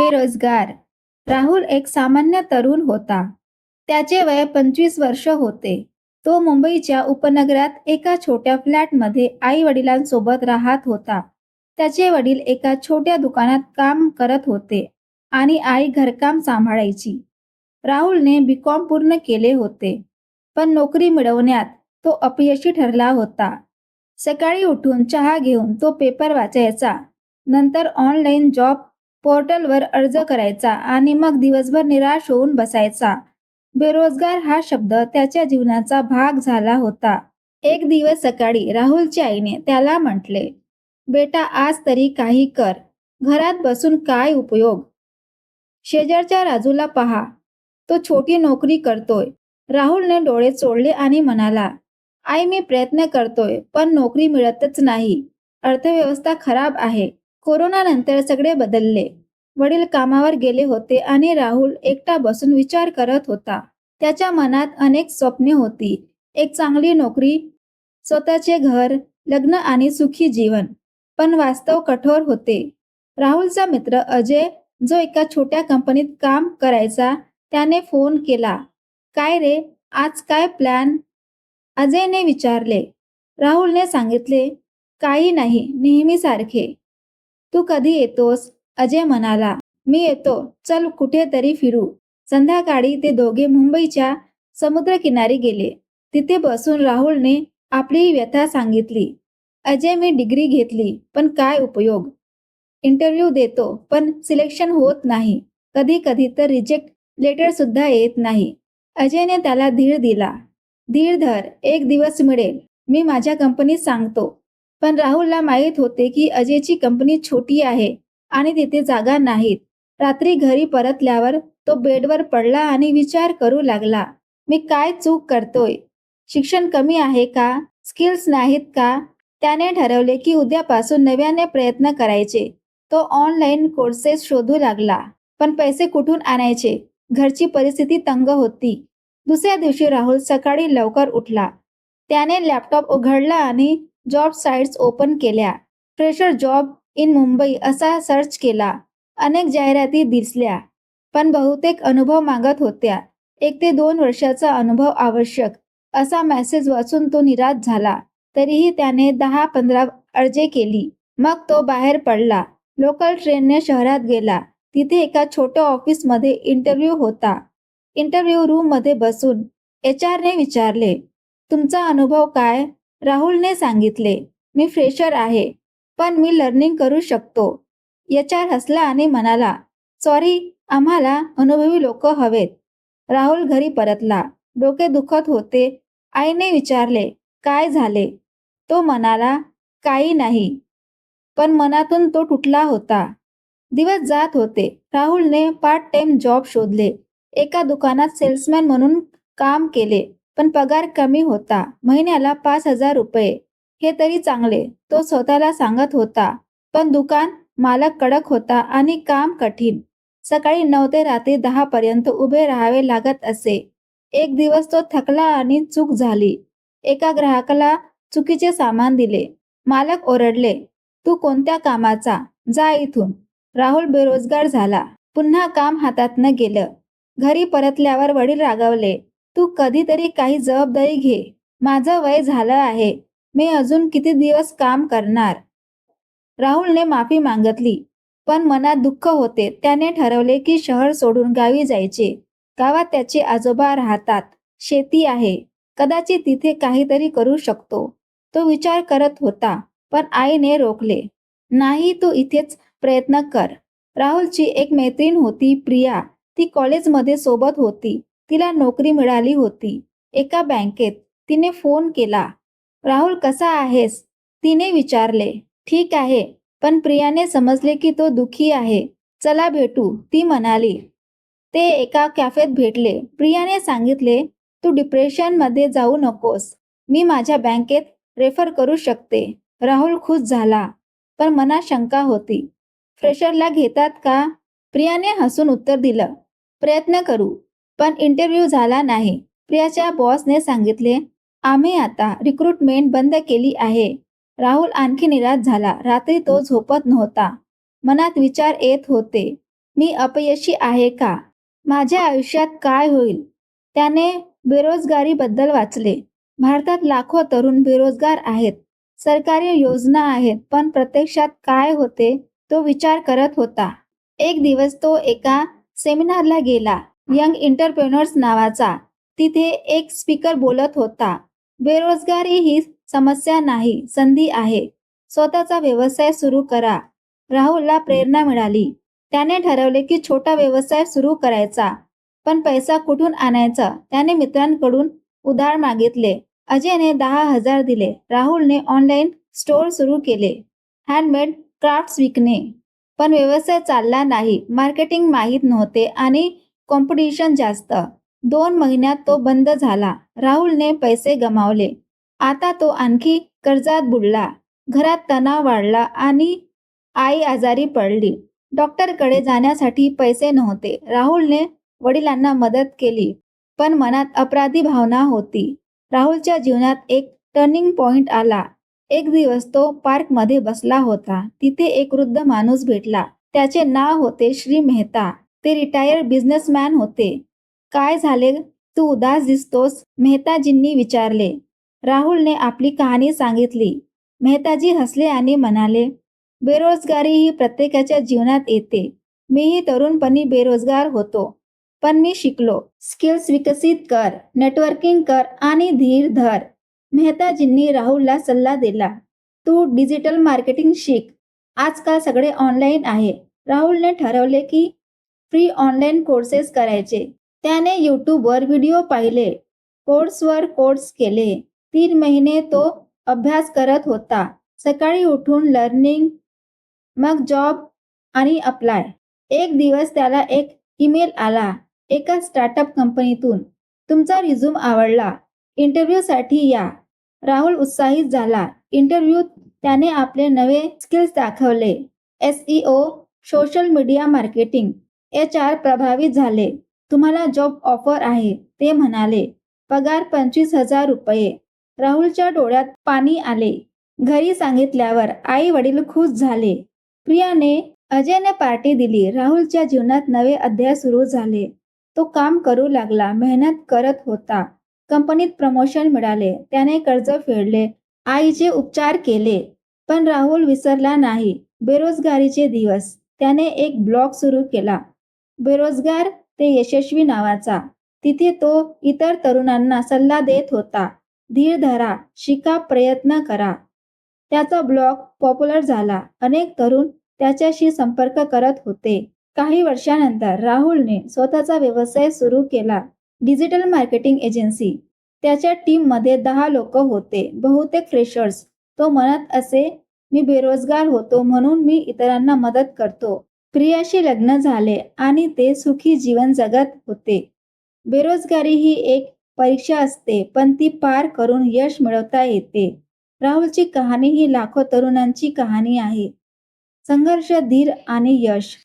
बेरोजगार. राहुल एक सामान्य तरुण होता. त्याचे वय पंचवीस वर्ष होते. तो मुंबईच्या उपनगरात एका छोट्या फ्लॅटमध्ये आई वडिलांसोबत राहत होता. त्याचे वडील एका छोट्या दुकानात काम करत होते आणि आई घरकाम सांभाळायची. राहुलने बीकॉम पूर्ण केले होते. पण नोकरी मिळवण्यात तो अपयशी ठरला होता. सकाळी उठून चहा घेऊन तो पेपर वाचायचा. नंतर ऑनलाईन जॉब पोर्टलवर अर्ज करायचा आणि मग दिवसभर निराश होऊन बसायचा. बेरोजगार हा शब्द त्याच्या जीवनाचा भाग झाला होता. एक दिवस सकाळी राहुलच्या आईने त्याला म्हटले बेटा आज तरी काही कर. घरात बसून काय उपयोग? शेजारच्या राजूला पहा. तो छोटी नोकरी करतोय. राहुलने डोळे चोडले आणि म्हणाला आई मी प्रयत्न करतोय पण नोकरी मिळतच नाही. अर्थव्यवस्था खराब आहे. कोरोनानंतर सगळे बदलले. वडील कामावर गेले होते आणि राहुल एकटा बसून विचार करत होता. त्याच्या मनात अनेक स्वप्ने होती. एक चांगली नोकरी स्वतःचे घर लग्न आणि सुखी जीवन. पण वास्तव कठोर होते. राहुलचा मित्र अजय जो एका छोट्या कंपनीत काम करायचा त्याने फोन केला. काय रे? आज काय प्लॅन? अजयने विचारले. राहुलने सांगितले काही नाही नेहमीसारखे. तू कधी येतोस? अजय म्हणाला. मी येतो. चल कुठेतरी फिरू. संध्याकाळी ते दोघे मुंबईच्या समुद्रकिनारी गेले. तिथे बसून राहुलने आपली व्यथा सांगितली. अजय मी डिग्री घेतली पण काय उपयोग? इंटरव्ह्यू देतो पण सिलेक्शन होत नाही. कधी कधी तर रिजेक्ट लेटर सुद्धा येत नाही. अजयने त्याला धीर दिला. धीर धर एक दिवस मिळेल. मी माझ्या कंपनीत सांगतो. पण राहुलला माहीत होते की अजयची कंपनी छोटी आहे आणि तिथे जागा नाहीत. रात्री घरी परतल्यावर तो बेडवर पडला आणि विचार करू लागला मी काय चूक करतोय? शिक्षण कमी आहे का? स्किल्स नाहीत का? त्याने ठरवले की उद्यापासून नव्याने प्रयत्न करायचे. तो ऑनलाईन कोर्सेस शोधू लागला पण पैसे कुठून आणायचे? घरची परिस्थिती तंग होती. दुसऱ्या दिवशी राहुल सकाळी लवकर उठला. त्याने लॅपटॉप उघडला आणि जॉब साइट्स ओपन केल्या. फ्रेशर जॉब इन मुंबई असा सर्च केला. अनेक जाहिराती दिसल्या. पण बहुतेक अनुभव मागत होत्या. एक ते दोन वर्षाचा अनुभव आवश्यक. असा मेसेज वाचून तो निराश झाला. तरीही त्याने दहा पंधरा अर्जे केली. मग तो बाहेर पडला. लोकल ट्रेनने शहरात गेला. तिथे एका छोट्या ऑफिसमध्ये इंटरव्ह्यू होता. इंटरव्ह्यू रूममध्ये बसून एच ने विचारले तुमचा अनुभव काय? राहुलने सांगितले मी फ्रेशर आहे पण मी लर्निंग करू शकतो. याच्यावर हसला आणि म्हणाला सॉरी आम्हाला अनुभवी लोक हवेत. राहुल घरी परतला. डोके दुखत होते. आईने विचारले काय झाले? तो म्हणाला काही नाही. पण मनातून तो तुटला होता. दिवस जात होते. राहुलने पार्ट टाइम जॉब शोधले. एका दुकानात सेल्समॅन म्हणून काम केले. पण पगार कमी होता. महिन्याला पाच हजार रुपये. हे तरी चांगले. तो स्वतःला सांगत होता. पण दुकान मालक कडक होता आणि काम कठीण. सकाळी नऊ ते रात्री दहा पर्यंत उभे राहावे लागत असे. एक दिवस तो थकला आणि चूक झाली. एका ग्राहकाला चुकीचे सामान दिले. मालक ओरडले तू कोणत्या कामाचा? जा इथून. राहुल बेरोजगार झाला. पुन्हा काम हातात न गेलं. घरी परतल्यावर वडील रागावले तू कधीतरी काही जबाबदारी घे. माझं वय झालं आहे. मी अजून किती दिवस काम करणार? राहुलने माफी मागितली. पण मनात दुःख होते. त्याने ठरवले की शहर सोडून गावी जायचे. गावात त्याचे आजोबा राहतात. शेती आहे. कदाचित तिथे काहीतरी करू शकतो. तो विचार करत होता पण आईने रोखले. नाही तू इथेच प्रयत्न कर. राहुलची एक मैत्रीण होती प्रिया. ती कॉलेजमध्ये सोबत होती. तिला नोकरी मिळाली होती. एका बँकेत तिने फोन केला. राहुल कसा आहेस? तिने विचारले. ठीक आहे पण प्रियाने समजले की तो दुखी आहे. चला भेटू ती म्हणाली. ते एका कॅफेत भेटले. प्रियाने सांगितले तू डिप्रेशनमध्ये जाऊ नकोस. मी माझ्या बँकेत रेफर करू शकते. राहुल खुश झाला पण मनात शंका होती. फ्रेशरला घेतात का? प्रियाने हसून उत्तर दिलं. प्रयत्न करू. पण इंटरव्ह्यू झाला नाही. प्रियाच्या बॉसने सांगितले आम्ही आता रिक्रुटमेंट बंद केली आहे. राहुल आणखी निराश झाला. रात्री तो झोपत नव्हता. मनात विचार येत होते. मी अपयशी आहे का? माझ्या आयुष्यात काय होईल? त्याने बेरोजगारीबद्दल वाचले. भारतात लाखो तरुण बेरोजगार आहेत. सरकारी योजना आहेत पण प्रत्यक्षात काय होते तो विचार करत होता. एक दिवस तो एका सेमिनारला गेला. यंग इंटरप्रेनर्स नावाचा. तिथे एक स्पीकर बोलत होता. बेरोजगारी ही समस्या नाही संधी आहे. स्वतःचा व्यवसाय सुरू करा. राहुलला प्रेरणा मिळाली. त्याने ठरवले की छोटा व्यवसाय सुरू करायचा. पण पैसा कुठून आणायचा? त्याने मित्रांकडून उधार मागितले. अजयने दहा हजार दिले. राहुलने ऑनलाईन स्टोअर सुरू केले. हँडमेड क्राफ्ट्स विकणे. पण व्यवसाय चालला नाही. मार्केटिंग माहीत नव्हते आणि कॉम्पिटिशन जास्त. दोन महिन्यात तो बंद झाला. राहुलने पैसे गमावले. आता तो आणखी कर्जात बुडला. घरात तणाव वाढला आणि आई आजारी पडली. डॉक्टरकडे जाण्यासाठी पैसे नव्हते. राहुलने वडिलांना मदत केली पण मनात अपराधी भावना होती. राहुलच्या जीवनात एक टर्निंग पॉइंट आला. एक दिवस तो पार्कमध्ये बसला होता. तिथे एक वृद्ध माणूस भेटला. त्याचे नाव होते श्री मेहता. ते रिटायर्ड बिझनेसमॅन होते. काय झाले? तू उदास दिसतोस मेहताजींनी विचारले. राहुलने आपली कहाणी सांगितली. मेहताजी हसले आणि म्हणाले बेरोजगारी ही प्रत्येकाच्या जीवनात येते. मीही तरुणपणी बेरोजगार होतो. पण मी शिकलो. स्किल्स विकसित कर नेटवर्किंग कर आणि धीर धर. मेहताजींनी राहुलला सल्ला दिला तू डिजिटल मार्केटिंग शिक. आजकाल सगळे ऑनलाईन आहे. राहुलने ठरवले की फ्री ऑनलाईन कोर्सेस करायचे. त्याने यूट्यूबवर व्हिडिओ पाहिले. कोर्सवर कोर्स केले. तीन महिने तो अभ्यास करत होता. सकाळी उठून लर्निंग मग जॉब आणि अप्लाय. एक दिवस त्याला एक ईमेल आला एका स्टार्टअप कंपनीतून. तुमचा रिझ्यूम आवडला. इंटरव्ह्यूसाठी या. राहुल उत्साहित झाला. इंटरव्ह्यूत त्याने आपले नवे स्किल्स दाखवले. As social media marketing. H R प्रभावित झाले. तुम्हाला जॉब ऑफर आहे ते म्हणाले. पगार पंचवीस हजार रुपये. राहुलच्या डोळ्यात पाणी आले. घरी सांगितल्यावर आई वडील खुश झाले. प्रियाने अजयने पार्टी दिली. राहुलच्या जीवनात नवे अध्याय सुरू झाले. तो काम करू लागला. मेहनत करत होता. कंपनीत प्रमोशन मिळाले. त्याने कर्ज फेडले. आईचे उपचार केले. पण राहुल विसरला नाही. बेरोजगारीचे दिवस. त्याने एक ब्लॉग सुरू केला. बेरोजगार ते यशस्वी नावाचा. तिथे तो इतर तरुणांना सल्ला देत होता. धीर धरा शिका प्रयत्न करा. त्याचा ब्लॉग पॉप्युलर झाला. अनेक तरुण त्याच्याशी संपर्क करत होते. काही वर्षानंतर राहुलने स्वतःचा व्यवसाय सुरू केला. Digital marketing agency. त्याच्या टीममध्ये दहा लोक होते. बहुतेक फ्रेशर्स तो म्हणत असे मी बेरोजगार होतो म्हणून मी इतरांना मदत करतो. प्रियाशी लग्न झाले आणि ते सुखी जीवन जगत होते. बेरोजगारी ही एक परीक्षा असते पण ती पार करून यश मिळवता येते. राहुलची कहाणी ही लाखो तरुणांची कहाणी आहे. संघर्ष धीर आणि यश.